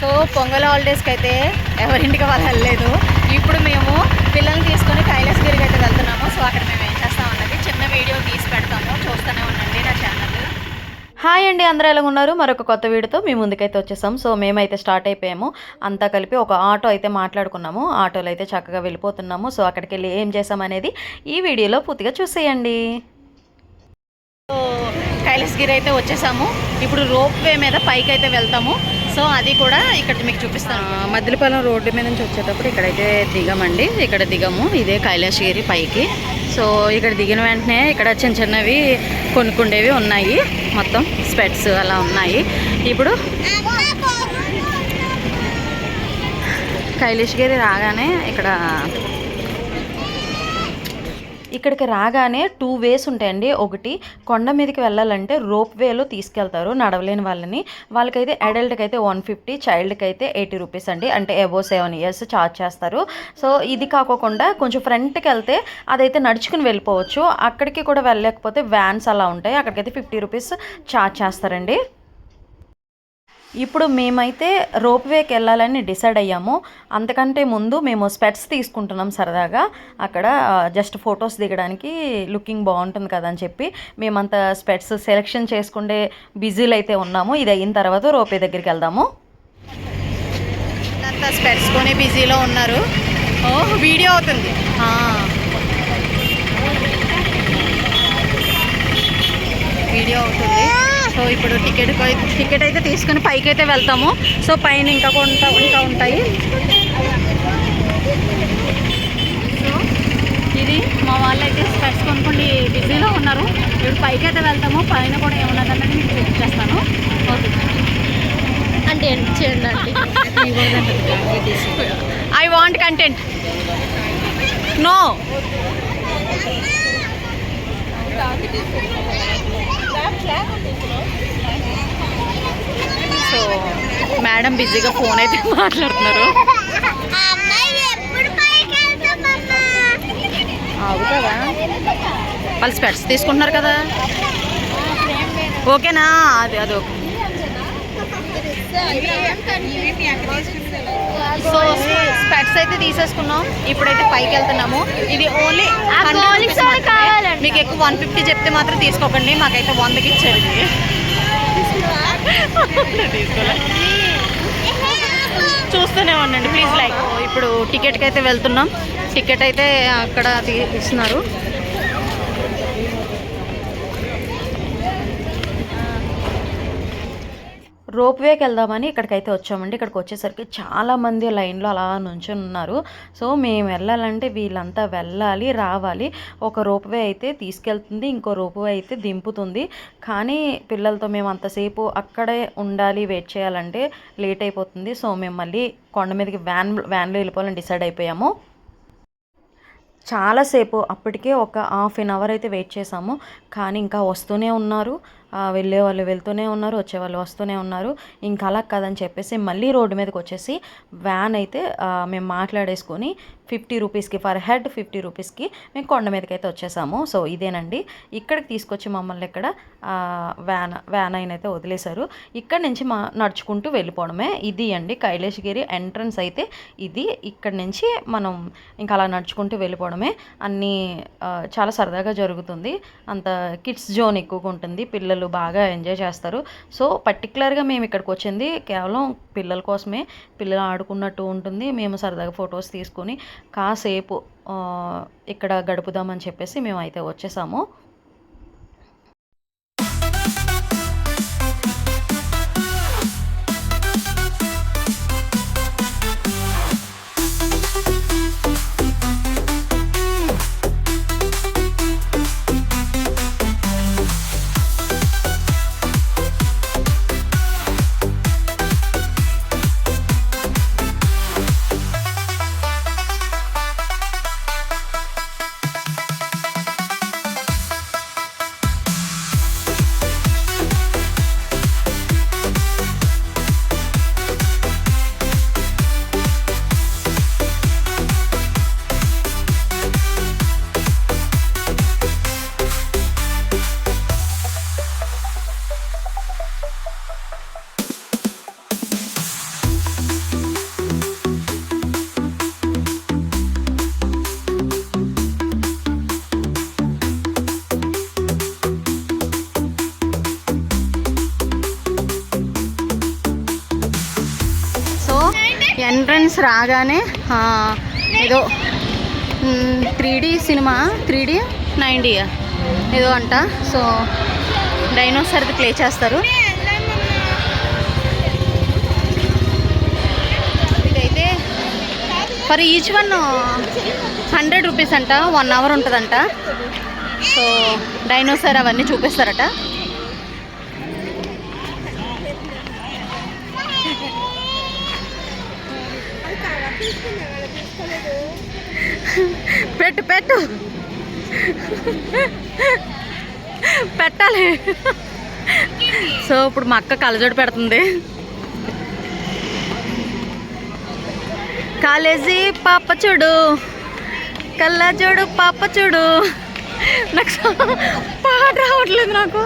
So pongal హాలిడేస్కి అయితే ఎవరింటికి వాళ్ళు వెళ్ళలేదు. ఇప్పుడు మేము పిల్లల్ని తీసుకొని కైలాసగిరికి అయితే వెళ్తున్నాము. సో అక్కడ మేము ఏం చేస్తాం అన్నది చిన్న వీడియో తీసి పెడతాము. చూస్తూనే ఉండండి నా ఛానల్ హాయ్ అండి అందరూ ఎలా ఉన్నారు? మరొక కొత్త వీడియోతో మీ ముందుకైతే వచ్చేసాం. సో మేమైతే స్టార్ట్ అయిపోయాము. అంతా కలిపి ఒక ఆటో అయితే మాట్లాడుకున్నాము. ఆటోలో అయితే చక్కగా వెళ్ళిపోతున్నాము. సో అక్కడికి వెళ్ళి ఏం చేసామనేది ఈ వీడియోలో పూర్తిగా చూసేయండి. సో కైలాసగిరి అయితే వచ్చేసాము. ఇప్పుడు రోప్ వే మీద పైకి అయితే వెళ్తాము. సో అది కూడా ఇక్కడ మీకు చూపిస్తాను. మద్దిలపాలెం రోడ్డు మీద నుంచి వచ్చేటప్పుడు ఇక్కడైతే దిగమండి. ఇక్కడ దిగము. ఇదే కైలాసగిరి పైకి. సో ఇక్కడ దిగిన వెంటనే ఇక్కడ చిన్న చిన్నవి కొనుక్కుండేవి ఉన్నాయి. మొత్తం స్పెట్స్ అలా ఉన్నాయి. ఇప్పుడు కైలాసగిరి రాగానే ఇక్కడ ఇక్కడికి రాగానే టూ వేస్ ఉంటాయండి. ఒకటి కొండ మీదకి వెళ్ళాలంటే రోప్ వేలో తీసుకెళ్తారు నడవలేని వాళ్ళని. వాళ్ళకైతే అడల్ట్కి అయితే వన్ ఫిఫ్టీ చైల్డ్కి అయితే ఎయిటీ రూపీస్ అండి. అంటే అబో సెవెన్ ఇయర్స్ ఛార్జ్ చేస్తారు. సో ఇది కాకోకుండా కొంచెం ఫ్రంట్కి వెళ్తే అదైతే నడుచుకుని వెళ్ళిపోవచ్చు. అక్కడికి కూడా వెళ్ళలేకపోతే వ్యాన్స్ అలా ఉంటాయి. అక్కడికైతే ఫిఫ్టీ రూపీస్ ఛార్జ్ చేస్తారండి. ఇప్పుడు మేమైతే రోప్ వేకి వెళ్ళాలని డిసైడ్ అయ్యాము. అంతకంటే ముందు మేము స్పెట్స్ తీసుకుంటున్నాం సరదాగా. అక్కడ జస్ట్ ఫొటోస్ దిగడానికి లుకింగ్ బాగుంటుంది కదా అని చెప్పి మేమంతా స్పెట్స్ సెలెక్షన్ చేసుకుండే బిజీలు అయితే ఉన్నాము. ఇది అయిన తర్వాత రోపే దగ్గరికి వెళ్దాము. అంతా స్పెట్స్ కొని బిజీలో ఉన్నారు. ఓ. వీడియో అవుతుంది. వీడియో అవుతుంది. సో ఇప్పుడు టికెట్ టికెట్ అయితే తీసుకుని పైకి అయితే వెళ్తాము. సో పైన ఇంకా కొంత ఇంకా ఉంటాయి. సో ఇది మా వాళ్ళు అయితే స్పెట్స్ కొనుక్కోండి బిజీలో ఉన్నారు. ఇప్పుడు పైకి అయితే వెళ్తాము. పైన కూడా ఏమున్నదన్నది మీకు చూపించేస్తాను ఓకే. అంటే చేయండి I want content no so madam బిజీగా ఫోన్ అయితే మాట్లాడుతున్నారు. అవుతుందా వాళ్ళు స్పెట్స్ తీసుకుంటున్నారు కదా. ఓకేనా? అది అది ఓకే. సో స్పెట్స్ అయితే తీసేసుకున్నాం. ఇప్పుడైతే పైకి వెళ్తున్నాము. ఇది ఓన్లీ. మీకు ఎక్కువ వన్ ఫిఫ్టీ చెప్తే మాత్రం తీసుకోకండి. మాకైతే వందకి ఇచ్చారు చూస్తూనే ఉండండి. ప్లీజ్ లైక్ ఇప్పుడు టికెట్కి అయితే వెళ్తున్నాం. టికెట్ అయితే అక్కడ ఇస్తున్నారు రోప్వేకి వెళ్దామని ఇక్కడికైతే వచ్చామండి. ఇక్కడికి వచ్చేసరికి చాలామంది లైన్లో అలా నుంచొని ఉన్నారు. సో మేము వెళ్ళాలంటే వీళ్ళంతా వెళ్ళాలి రావాలి. ఒక రోప్వే అయితే తీసుకెళ్తుంది ఇంకో రోప్వే అయితే దింపుతుంది. కానీ పిల్లలతో మేము అంతసేపు అక్కడే ఉండాలి వెయిట్ చేయాలంటే లేట్ అయిపోతుంది. సో మేము మళ్ళీ కొండ మీదకి వ్యాన్ వ్యాన్లో వెళ్ళిపోవాలని డిసైడ్ అయిపోయాము. చాలాసేపు అప్పటికే ఒక హాఫ్ అన్ అవర్ అయితే వెయిట్ చేసాము కానీ ఇంకా వస్తూనే ఉన్నారు. వెళ్ళే వాళ్ళు వెళ్తూనే ఉన్నారు వచ్చేవాళ్ళు వస్తూనే ఉన్నారు. ఇంకా అలా కదని చెప్పేసి మళ్ళీ రోడ్డు మీదకి వచ్చేసి వ్యాన్ అయితే మేము మాట్లాడేసుకొని ఫిఫ్టీ రూపీస్కి ఫర్ హెడ్ ఫిఫ్టీ రూపీస్కి మేము కొండ మీదకి అయితే వచ్చేసాము. సో ఇదేనండి. ఇక్కడికి తీసుకొచ్చి మమ్మల్ని ఇక్కడ వ్యాన్ వ్యాన్ అయిన అయితే వదిలేశారు. ఇక్కడ నుంచి మా నడుచుకుంటూ వెళ్ళిపోవడమే. ఇది అండి కైలాసగిరి ఎంట్రన్స్ అయితే. ఇది ఇక్కడ నుంచి మనం ఇంకా అలా నడుచుకుంటూ వెళ్ళిపోవడమే. అన్నీ చాలా సరదాగా జరుగుతుంది. అంత కిడ్స్ జోన్ ఎక్కువగా ఉంటుంది పిల్లలు బాగా ఎంజాయ్ చేస్తారు. సో పర్టికులర్గా మేము ఇక్కడికి వచ్చింది కేవలం పిల్లల కోసమే. పిల్లలు ఆడుకున్నట్టు ఉంటుంది. మేము సరదాగా ఫొటోస్ తీసుకొని కాసేపు ఇక్కడ గడుపుదామని చెప్పేసి మేము అయితే వచ్చేసాము. ఎంట్రన్స్ రాగానే ఏదో three D cinema three D nine D ఏదో అంట. సో డైనోసార్ది ప్లే చేస్తారు. ఇదైతే for each one hundred rupees అంట వన్ అవర్ ఉంటుందంట. సో డైనోసార్ అవన్నీ చూపిస్తారట. పెట్టు పెట్టు. పెట్టాలి. సో ఇప్పుడు మా అక్క కలజోడు పెడుతుంది. కాలేజీ పాప చూడు. కళ్ళజోడు పాప చూడు. నాకు పాట రావట్లేదు నాకు?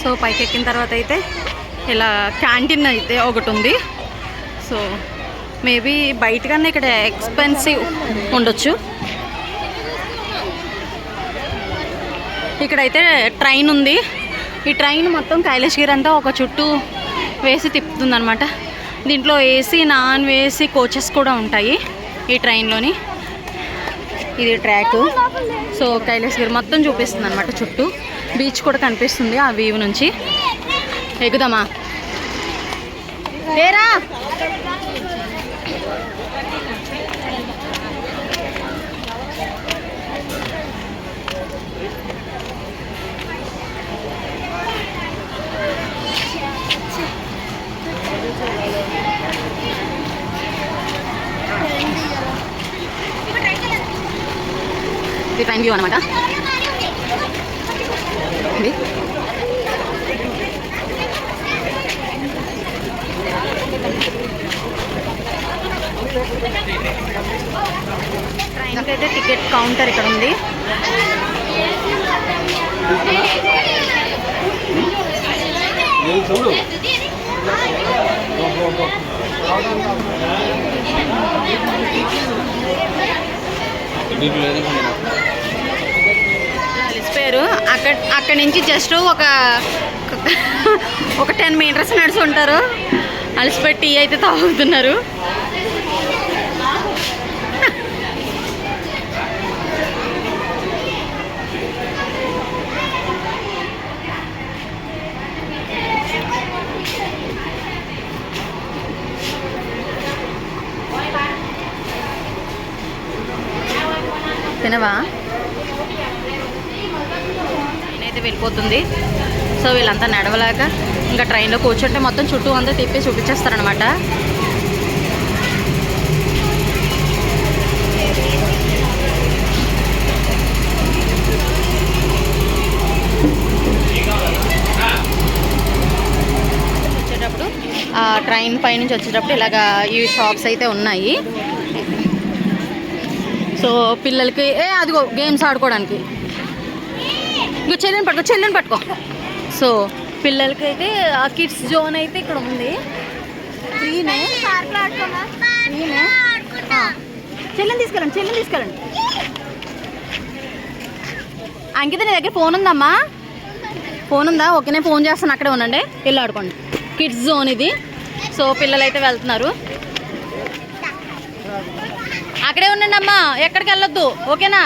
సో పైకి ఎక్కిన తర్వాత అయితే ఇలా క్యాంటీన్ అయితే ఒకటి ఉంది. సో మేబీ బయట కన్నా ఇక్కడ ఎక్స్పెన్సివ్ ఉండొచ్చు. ఇక్కడైతే ట్రైన్ ఉంది. ఈ ట్రైన్ మొత్తం కైలాసగిరి అంతా ఒక చుట్టూ వేసి తిప్పుతుంది దీంట్లో ఏసీ నాన్ ఏసీ కోచెస్ కూడా ఉంటాయి ఈ ట్రైన్లోని. ఇది ట్రాక్. సో కైలాసగిరి మొత్తం చూపిస్తుంది అనమాట చుట్టూ. బీచ్ కూడా కనిపిస్తుంది ఆ వ్యూ నుంచి. ఎక్కుదామా? ఏరా! ఇది ట్రైన్ వ్యూ అనమాట ఇది. ట్రైన్కి అయితే టికెట్ కౌంటర్ ఇక్కడ ఉంది. Hmm? అలిసిపోయారు అక్కడ అక్కడి నుంచి జస్ట్ ఒక ఒక టెన్ మీటర్స్ నడిచి ఉంటారు అలసిపోయి టీ అయితే తాగుతున్నారు. తినవా? ట్రైన్ అయితే వెళ్ళిపోతుంది. సో వీళ్ళంతా నడవలేక ఇంకా ట్రైన్లో కూర్చుంటే మొత్తం చుట్టూ అంతా తిప్పి చూపించేస్తారనమాట వచ్చేటప్పుడు ఆ ట్రైన్ పైనుంచి వచ్చేటప్పుడు ఇలాగా ఈ షాప్స్ అయితే ఉన్నాయి. సో పిల్లలకి ఏ అదిగో గేమ్స్ ఆడుకోవడానికి. ఇంకో చెల్లెని పట్టుకో చెల్లెని పట్టుకో. సో పిల్లలకి అయితే ఆ కిడ్స్ జోన్ అయితే ఇక్కడ ఉంది. ఫ్రీనే ఫ్రీనే చెల్లెని తీసుకెళ్ళండి చెల్లెని తీసుకెళ్ళండి. అంకిత నీ దగ్గర ఫోన్ ఉందమ్మా? ఫోన్ ఉందా? ఓకే నేను ఫోన్ చేస్తాను అక్కడే ఉండండి. వెళ్ళి ఆడుకోండి. కిడ్స్ జోన్ ఇది. సో పిల్లలు అయితే వెళ్తున్నారు. అక్కడే ఉండండి అమ్మా. ఎక్కడికి వెళ్ళొద్దు. ఓకేనా?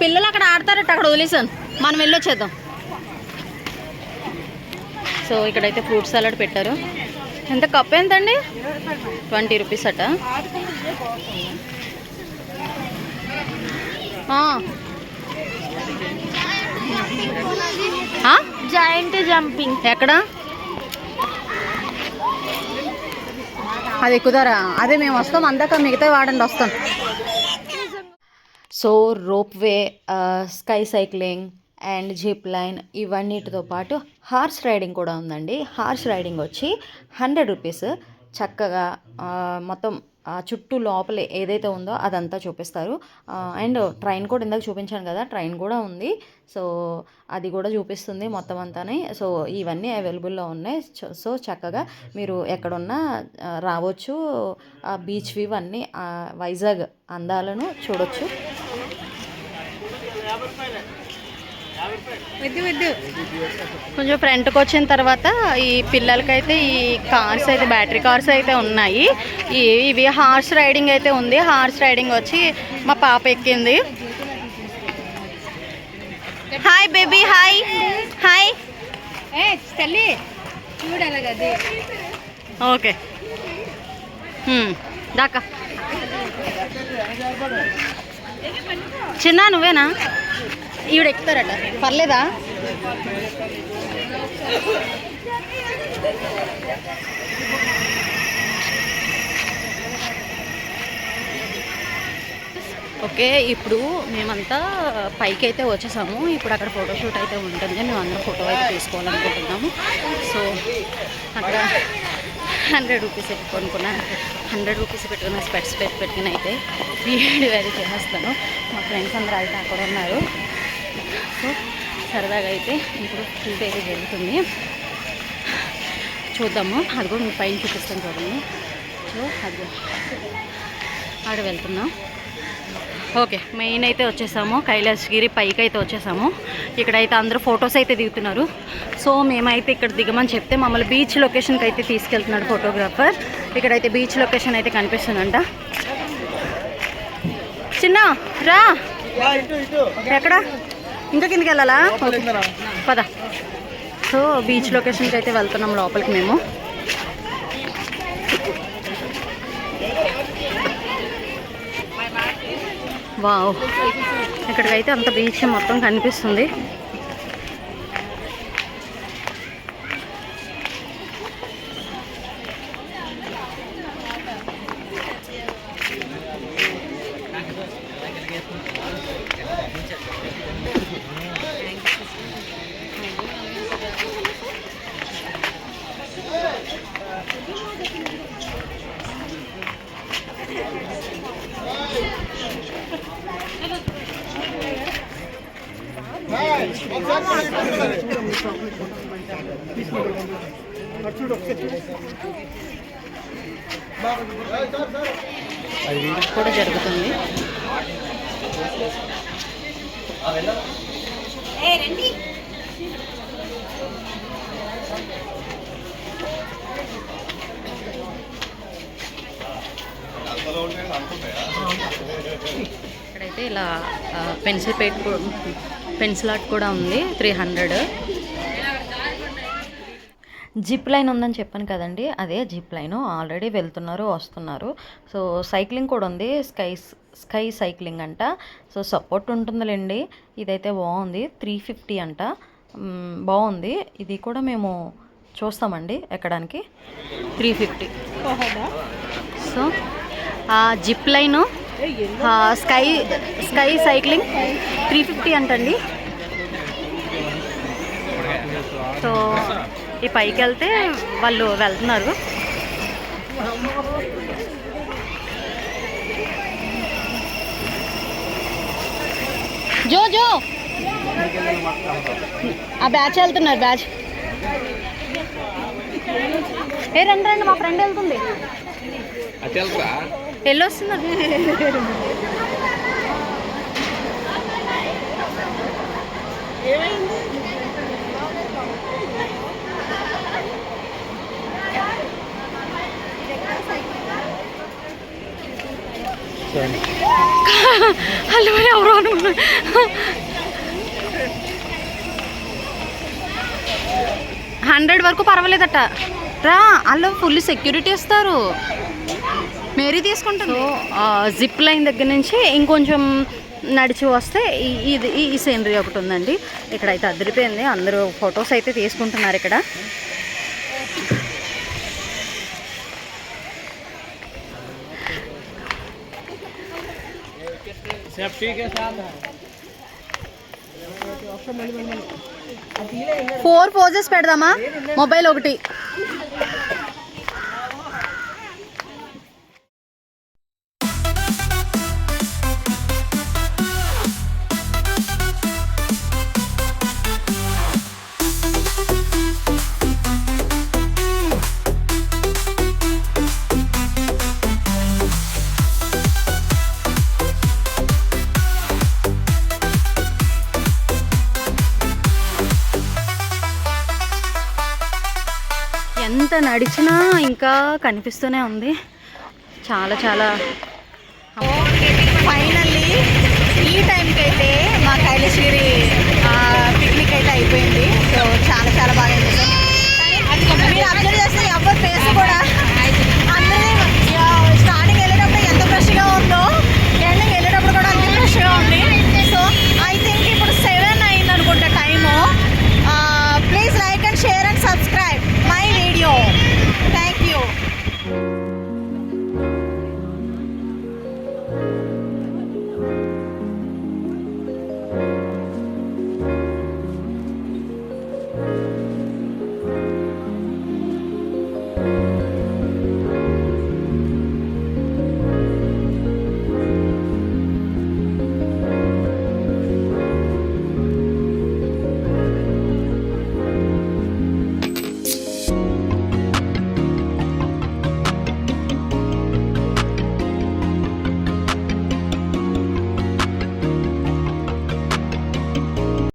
పిల్లలు అక్కడ ఆడతారట అక్కడ వదిలేసాను. మనం వెళ్ళొచ్చేద్దాం. సో ఇక్కడైతే ఫ్రూట్ సలాడ్ పెట్టారు. ఎంత కప్ ఎంతండి? ట్వంటీ రూపీస్ అట? జాయింట్ జంపింగ్ ఎక్కడ? అది ఎక్కుతారా అదే మేము వస్తాం అందాక మిగతా వాడండి వస్తాం. So ropeway sky cycling and zip line ఇవన్నిటితో పాటు హార్స్ రైడింగ్ కూడా ఉందండి. హార్స్ రైడింగ్ వచ్చి హండ్రెడ్ రూపీస్ చక్కగా మొత్తం చుట్టూ లోపల ఏదైతే ఉందో అదంతా చూపిస్తారు. అండ్ ట్రైన్ కూడా ఇందాక చూపించాను కదా ట్రైన్ కూడా ఉంది. సో అది కూడా చూపిస్తుంది మొత్తం అంతానే. సో ఇవన్నీ అవైలబుల్లో ఉన్నాయి. సో చక్కగా మీరు ఎక్కడున్నా రావచ్చు. ఆ బీచ్ వ్యూ అన్నీ వైజాగ్ అందాలను చూడొచ్చు. కొంచెం ఫ్రంట్కి వచ్చిన తర్వాత ఈ పిల్లలకైతే ఈ కార్స్ అయితే బ్యాటరీ కార్స్ అయితే ఉన్నాయి. ఈ ఇవి హార్స్ రైడింగ్ అయితే ఉంది. హార్స్ రైడింగ్ వచ్చి మా పాప ఎక్కింది. హాయ్ బేబీ హాయ్ హాయ్ తల్లి చూడాలి ఓకే దాకా. చిన్న నువ్వేనా? ఈవిడ ఎక్కుతారట. పర్లేదా? ఓకే ఇప్పుడు మేమంతా పైకి అయితే వచ్చేసాము. ఇప్పుడు అక్కడ ఫోటోషూట్ అయితే ఉంటుంది. మేము అందరం ఫోటో అయితే తీసుకోవాలనుకుంటున్నాము. సో అక్కడ హండ్రెడ్ రూపీస్ అయితే కొనుక్కున్నాను హండ్రెడ్ రూపీస్ పెట్టుకున్న స్పెట్స్ పెట్టి పెట్టుకుని అయితే వీడియో అయితే చేసేస్తాను. మా ఫ్రెండ్స్ అందరూ అయితే అక్కడ ఉన్నారు. సో సరదాగా అయితే ఇప్పుడు షూట్ అయితే జరుగుతుంది. చూద్దాము. అది కూడా మీకు పైన చూపిస్తాను చూడండి. సో అది. ఆడ వెళ్తున్నాం. ఓకే మెయిన్ అయితే వచ్చేసాము. కైలాసగిరి పైకి అయితే వచ్చేసాము. ఇక్కడైతే అందరూ ఫొటోస్ అయితే దిగుతున్నారు. సో మేమైతే ఇక్కడ దిగమని చెప్తే మమ్మల్ని బీచ్ లొకేషన్కి అయితే తీసుకెళ్తున్నాడు ఫోటోగ్రాఫర్. ఇక్కడైతే బీచ్ లొకేషన్ అయితే కనిపిస్తుందంట. చిన్న రా. ఎక్కడ? ఇంకా కిందకి వెళ్ళాలా. పద. సో బీచ్ లొకేషన్కి అయితే వెళ్తున్నాం లోపలికి మేము. వావ్. ఇక్కడికైతే అంత బీచ్ మొత్తం కనిపిస్తుంది. కూడా జరుగుతుంది. ఇక్కడైతే ఇలా పెన్సిల్ పేట్ పెన్సిల్ ఆర్ట్ కూడా ఉంది త్రీ హండ్రెడ్ జిప్ లైన్ ఉందని చెప్పాను కదండి అదే జిప్ లైన్. ఆల్రెడీ వెళ్తున్నారు వస్తున్నారు. సో సైక్లింగ్ కూడా ఉంది స్కై స్కై సైక్లింగ్ అంట. సో సపోర్ట్ ఉంటుందిలేండి. ఇదైతే బాగుంది త్రీ ఫిఫ్టీ అంట. బాగుంది. ఇది కూడా మేము చూస్తామండి ఎక్కడానికి. త్రీ ఫిఫ్టీ సో ఆ zip line sky sky cycling three fifty అంటండి. సో ఈ పైకి వెళ్తే వాళ్ళు వెళ్తున్నారు. జో జో. ఆ బ్యాచ్ వెళ్తున్నారు బ్యాచ్. ఏ రండి రండి మా ఫ్రెండ్ వెళ్తుంది. వెళ్ళొస్తున్నారు హలో ఎవరో హండ్రెడ్ వరకు పర్వాలేదట. రా వాళ్ళు ఫుల్ సెక్యూరిటీ ఇస్తారు. మేరీ తీసుకుంటాను జిప్ లైన్ దగ్గర నుంచి ఇంకొంచెం నడిచి వస్తే ఈ- ఇది ఈ- ఈ సీనరీ ఒకటి ఉందండి. ఇక్కడైతే అదిరిపోయింది. అందరూ ఫొటోస్ అయితే తీసుకుంటున్నారు ఇక్కడ. ఫోర్ పోజెస్ పెడదామా? మొబైల్ ఒకటి. ఆడిచినా ఇంకా కనిపిస్తూనే ఉంది. చాలా చాలా. ఫైనల్లీ ఈ టైంకి అయితే మా కైలసిరి పిక్నిక్ అయితే అయిపోయింది. సో చాలా చాలా బాగా అనిపిస్తుంది. మీరు అబ్జర్వ్ చేస్తే ఎవరి ఫేస్ కూడా అందరినీ స్టార్టింగ్ వెళ్ళేటప్పుడు ఎంత ఫ్రెష్గా ఉందో ఎండింగ్ వెళ్ళేటప్పుడు కూడా అంత ఫ్రెష్గా ఉంది.